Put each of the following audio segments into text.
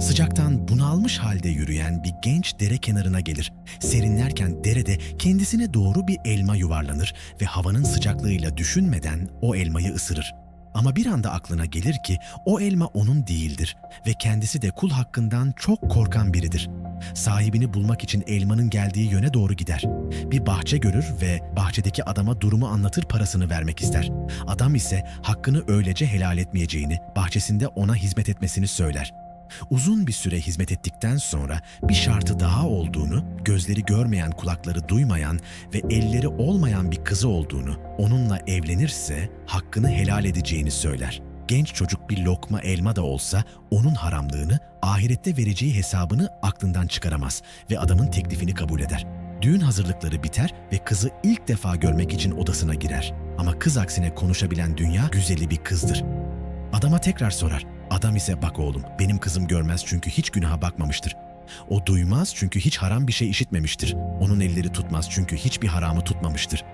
Sıcaktan bunalmış halde yürüyen bir genç dere kenarına gelir. Serinlerken derede kendisine doğru bir elma yuvarlanır ve havanın sıcaklığıyla düşünmeden o elmayı ısırır. Ama bir anda aklına gelir ki o elma onun değildir ve kendisi de kul hakkından çok korkan biridir. Sahibini bulmak için elmanın geldiği yöne doğru gider. Bir bahçe görür ve bahçedeki adama durumu anlatır parasını vermek ister. Adam ise hakkını öylece helal etmeyeceğini, bahçesinde ona hizmet etmesini söyler. Uzun bir süre hizmet ettikten sonra bir şartı daha olduğunu, gözleri görmeyen, kulakları duymayan ve elleri olmayan bir kızı olduğunu, onunla evlenirse hakkını helal edeceğini söyler. Genç çocuk bir lokma elma da olsa onun haramlığını, ahirette vereceği hesabını aklından çıkaramaz ve adamın teklifini kabul eder. Düğün hazırlıkları biter ve kızı ilk defa görmek için odasına girer. Ama kız aksine konuşabilen dünya güzeli bir kızdır. Adama tekrar sorar. Adam ise bak oğlum benim kızım görmez çünkü hiç günaha bakmamıştır. O duymaz çünkü hiç haram bir şey işitmemiştir. Onun elleri tutmaz çünkü hiçbir haramı tutmamıştır.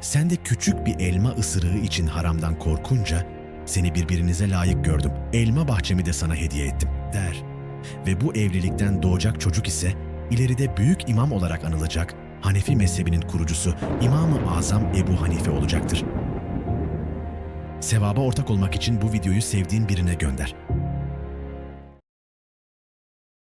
Sen de küçük bir elma ısırığı için haramdan korkunca seni birbirinize layık gördüm. Elma bahçemi de sana hediye ettim der. Ve bu evlilikten doğacak çocuk ise ileride büyük imam olarak anılacak Hanefi mezhebinin kurucusu İmam-ı Azam Ebu Hanife olacaktır. Sevaba ortak olmak için bu videoyu sevdiğin birine gönder.